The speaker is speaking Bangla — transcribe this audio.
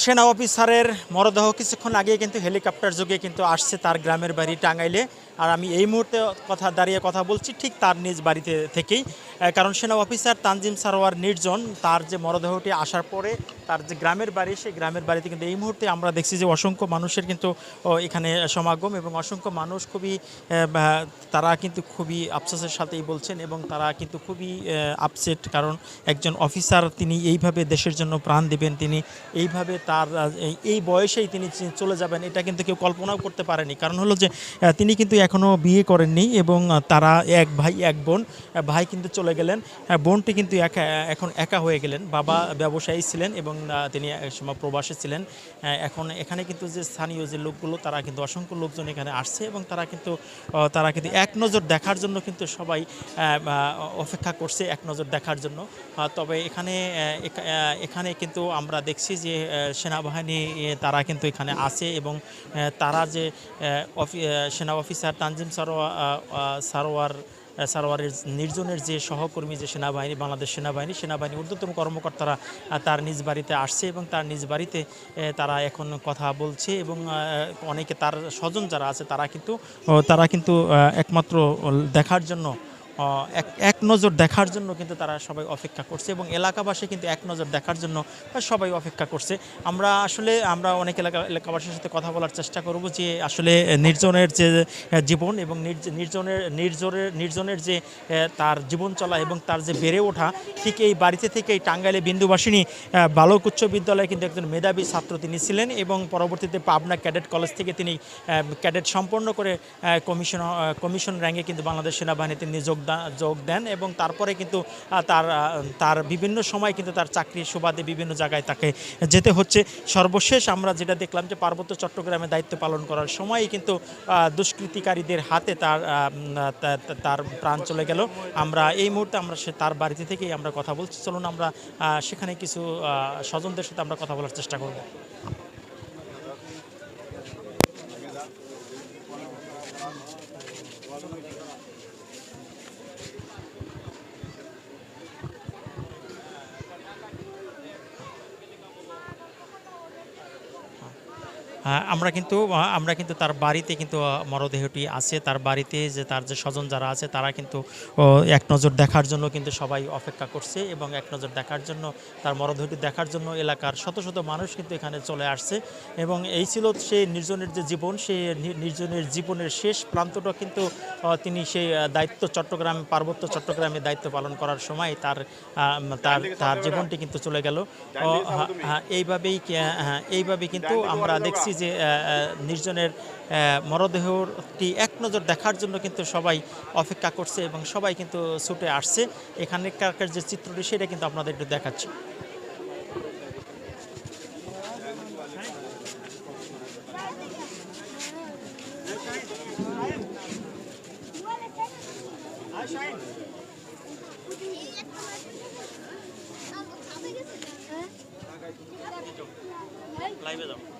সেনা অফিসারের মরদেহ কিছুক্ষণ আগে কিন্তু হেলিকপ্টার যোগে কিন্তু আসছে তার গ্রামের বাড়ি টাঙ্গাইলে। আর আমি এই মুহূর্তে কথা দাঁড়িয়ে কথা বলছি ঠিক তার নিজ বাড়িতে থেকেই। কারণ সেনা অফিসার তানজিম সারোয়ার নির্জন, তার যে মরদেহটি আসার পরে তার যে গ্রামের বাড়ি, সেই গ্রামের বাড়িতে কিন্তু এই মুহূর্তে আমরা দেখছি যে অসংখ্য মানুষের কিন্তু এখানে সমাগম এবং অসংখ্য মানুষ খুবই তারা কিন্তু খুবই আফসোসের সাথেই বলছেন এবং তারা কিন্তু খুবই আপসেট কারণ একজন অফিসার তিনি এইভাবে দেশের জন্য প্রাণ দেবেন, তিনি এইভাবে তার এই- বয়সেই তিনি চলে যাবেন, এটা কিন্তু কেউ কল্পনাও করতে পারেনি। কারণ হলো যে তিনি কিন্তু এখনও বিয়ে করেননি এবং তারা এক ভাই এক বোন ভাই কিন্তু চলে গেলেন। আহ, বোনটি কিন্তু একা এখন একা হয়ে গেলেন। বাবা ব্যবসায়ী ছিলেন এবং তিনি সময় প্রবাসী ছিলেন। এখন এখানে কিন্তু যে স্থানীয় যে লোকগুলো তারা কিন্তু অসংখ্য লোকজন এখানে আসছে এবং তারা কিন্তু তারা কিন্তু এক নজর দেখার জন্য কিন্তু সবাই অপেক্ষা করছে এক নজর দেখার জন্য। তবে এখানে এখানে কিন্তু আমরা দেখছি যে সেনাবাহিনী তারা কিন্তু এখানে আছে এবং তারা যে সেনা অফিসার তানজিম সারোয়ার সারোয়ারের নির্জনের যে সহকর্মী, যে সেনাবাহিনী, বাংলাদেশ সেনাবাহিনী সেনাবাহিনী ঊর্ধ্বতম কর্মকর্তারা তার নিজ বাড়িতে আসছে এবং তার নিজ বাড়িতে তারা এখন কথা বলছে এবং অনেকে তার স্বজন যারা আছে, তারা কিন্তু তারা কিন্তু একমাত্র দেখার জন্য এক নজর দেখার জন্য কিন্তু তারা সবাই অপেক্ষা করছে এবং এলাকাবাসী কিন্তু এক নজর দেখার জন্য সবাই অপেক্ষা করছে। আমরা আসলে, আমরা অনেক এলাকা এলাকাবাসীর সাথে কথা বলার চেষ্টা করব যে আসলে নির্জনের যে জীবন এবং নির্জ- নির্জনের নির্জনের নির্জনের যে তার জীবন চলা এবং তার যে বেড়ে ওঠা, ঠিক এই বাড়িতে থেকেই টাঙ্গাইলে বিন্দুবাসিনী বালক উচ্চ বিদ্যালয়ে কিন্তু একজন মেধাবী ছাত্র তিনি ছিলেন এবং পরবর্তীতে পাবনা ক্যাডেট কলেজ থেকে তিনি ক্যাডেট সম্পন্ন করে কমিশন কমিশন র্যাঙ্কে কিন্তু বাংলাদেশ সেনাবাহিনীতে তিনি যোগদান যোগ দেন এবং তারপরে কিন্তু তার তার বিভিন্ন সময় কিন্তু তার চাকরির সুবাদে বিভিন্ন জায়গায় তাকে যেতে হচ্ছে। সর্বশেষ আমরা যেটা দেখলাম যে পার্বত্য চট্টগ্রামে দায়িত্ব পালন করার সময়ই কিন্তু দুষ্কৃতিকারীদের হাতে তার তার প্রাণ চলে গেল। আমরা এই মুহূর্তে আমরা সে, তার বাড়িতে থেকেই আমরা কথা বলছি। চলুন আমরা সেখানে কিছু স্বজনদের সাথে আমরা কথা বলার চেষ্টা করব। আমরা কিন্তু আমরা কিন্তু তার বাড়িতে কিন্তু মরদেহটি আছে। তার বাড়িতে যে, তার যে স্বজন যারা আছে, তারা কিন্তু এক নজর দেখার জন্য কিন্তু সবাই অপেক্ষা করছে এবং এক নজর দেখার জন্য, তার মরদেহটি দেখার জন্য এলাকার শত শত মানুষ কিন্তু এখানে চলে আসছে। এবং এই ছিল সেই নির্জনের যে জীবন সেই নির্জনের জীবনের শেষ প্রান্তটা কিন্তু তিনি সেই দায়িত্ব চট্টগ্রাম, পার্বত্য চট্টগ্রামে দায়িত্ব পালন করার সময় তার তার তার জীবনটি কিন্তু চলে গেল। এইভাবেই এইভাবে কিন্তু আমরা দেখছি যে আহ, আহ, নির্জনের মরদেহটি এক নজর দেখার জন্য কিন্তু সবাই অপেক্ষা করছে এবং সবাই কিন্তু ছুটে আসছে। এখানকার যে চিত্রটি সেটা কিন্তু আপনাদের একটু দেখাচ্ছি। লাইভে যাও।